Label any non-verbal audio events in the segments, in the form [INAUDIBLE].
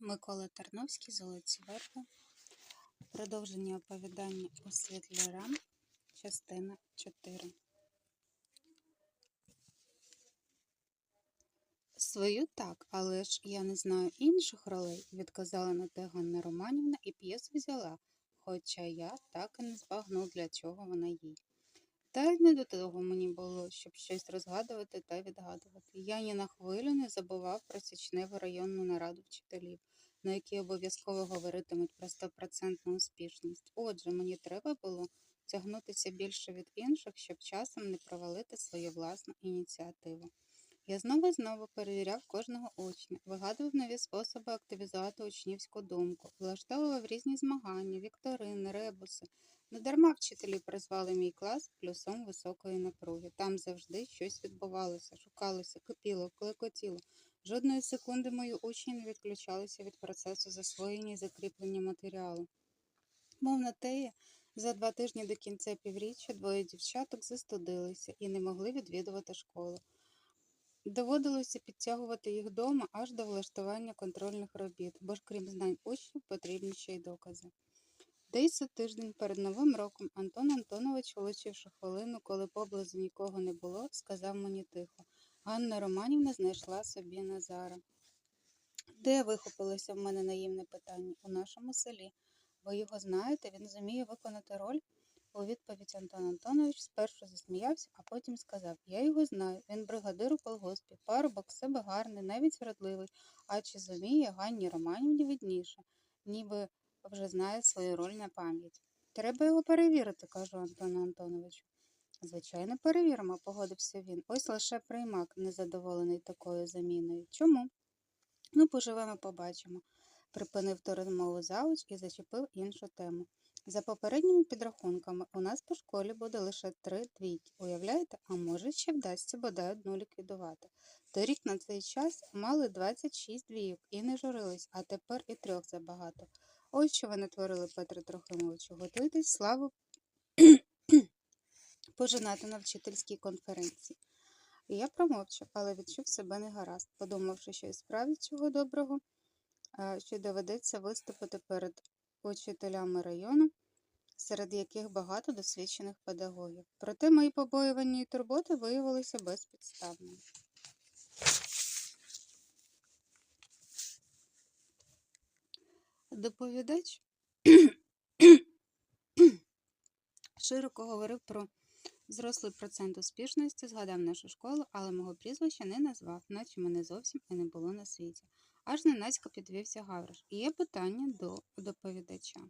Микола Тарновський Золоті верби. Продовження оповідання у світлі рам. Частина 4. Свою так, але ж я не знаю інших ролей, відказала на Романівна і п'єсу взяла, хоча я так і не збагнув, для чого вона їй. Та й не до того мені було, щоб щось розгадувати та відгадувати. Я ні на хвилю не забував про січневу районну нараду вчителів, на якій обов'язково говоритимуть про стопроцентну успішність. Отже, мені треба було тягнутися більше від інших, щоб часом не провалити свою власну ініціативу. Я знову знову перевіряв кожного учня, вигадував нові способи активізувати учнівську думку, влаштовував різні змагання, вікторини, ребуси. Недарма вчителі призвали мій клас плюсом високої напруги. Там завжди щось відбувалося, шукалося, кипіло, клекотіло. Жодної секунди мої учні не відключалися від процесу засвоєння і закріплення матеріалу. Мов на теє, за два тижні до кінця півріччя двоє дівчаток застудилися і не могли відвідувати школу. Доводилося підтягувати їх дома аж до влаштування контрольних робіт, бо ж крім знань учнів потрібні ще й докази. Десь за тиждень перед Новим роком Антон Антонович, влучивши хвилину, коли поблизу нікого не було, сказав мені тихо. Ганна Романівна знайшла собі Назара. Де вихопилося в мене наївне питання? У нашому селі. Ви його знаєте, він зуміє виконати роль? У відповідь Антон Антонович спершу засміявся, а потім сказав Я його знаю, він бригадир у колгоспі, парубок, себе гарний, навіть вродливий, а чи зуміє Ганні Романівні видніше, ніби вже знає свою роль на пам'ять. Треба його перевірити, кажу Антону Антоновичу. Звичайно, перевіримо, погодився він. Ось лише приймак, незадоволений такою заміною. Чому? Ну, поживемо, побачимо. Припинив ту розмову завуч і зачепив іншу тему. За попередніми підрахунками, у нас по школі буде лише три двійки. Уявляєте, а може ще вдасться бодай одну ліквідувати. Торік на цей час мали 26 двійок і не журились, а тепер і трьох забагато. Ось що ви натворили, Петре Трохимовичу. Готуйтесь славу [CLEARS THROAT] пожинати на вчительській конференції. Я промовчав, але відчув себе негаразд, подумавши, що і справді цього доброго, що доведеться виступити перед учителями району, серед яких багато досвідчених педагогів. Проте мої побоювання і турботи виявилися безпідставними. Доповідач [CLEARS THROAT] широко говорив про зрослий процент успішності, згадав нашу школу, але мого прізвища не назвав, наче мене зовсім і не було на світі. Аж ненацько підвівся Гавриш. І є питання до доповідача.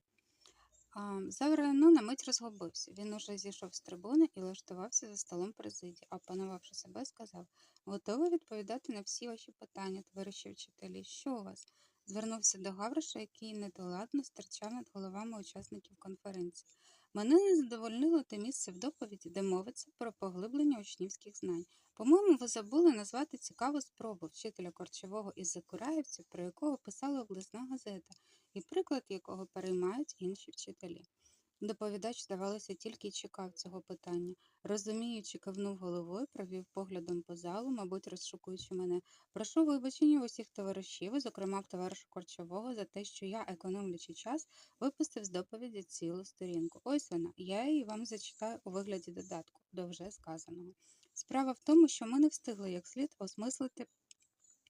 Заврано на мить розгубився. Він уже зійшов з трибуни і влаштувався за столом президії, а опанувавши себе, сказав готовий відповідати на всі ваші питання, товариші вчителі. Що у вас? Звернувся до Гавриша, який недоладно стирчав над головами учасників конференції. Мене не задовольнило те місце в доповіді, де мовиться про поглиблення учнівських знань. По-моєму, ви забули назвати цікаву спробу вчителя корчового із Закураївців, про якого писала обласна газета, і приклад якого переймають інші вчителі. Доповідач, здавалося, тільки чекав цього питання. Розуміючи, кивнув головою, провів поглядом по залу, мабуть, розшукуючи мене. Прошу вибачення усіх товаришів, зокрема в товариша Корчового, за те, що я, економлячи час, випустив з доповіді цілу сторінку. Ось вона, я її вам зачитаю у вигляді додатку до вже сказаного. Справа в тому, що ми не встигли як слід осмислити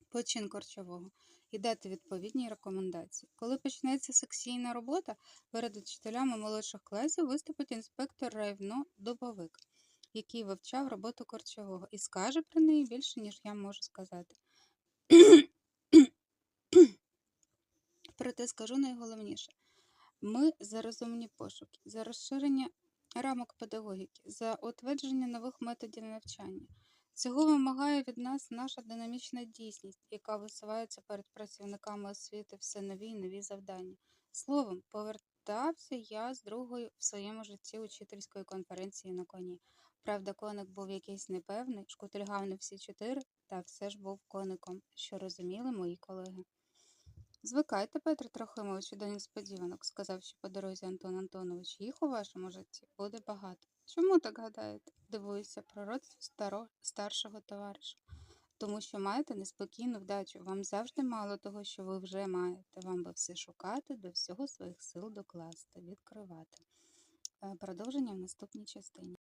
почин Корчового і дати відповідні рекомендації. Коли почнеться секційна робота, перед учителями молодших класів виступить інспектор райвно Дубовик, який вивчав роботу Корчового, і скаже про неї більше, ніж я можу сказати. [CLEARS THROAT] Проте скажу найголовніше. Ми за розумні пошуки, за розширення рамок педагогіки, за утвердження нових методів навчання. Цього вимагає від нас наша динамічна дійсність, яка висувається перед працівниками освіти все нові і нові завдання. Словом, повертався я з другої в своєму житті учительської конференції на коні. Правда, коник був якийсь непевний, шкутильгав не всі чотири, та все ж був коником, що розуміли мої колеги. Звикайте, Петро Трохимовичу, до несподіванок, сказав ще по дорозі Антон Антонович. Їх у вашому житті буде багато. Чому так гадаєте? Дивуюся пророцтву старшого товариша. тому що маєте неспокійну вдачу. Вам завжди мало того, що ви вже маєте. Вам би все шукати, до всього своїх сил докласти, відкривати. Е, Продовження в наступній частині.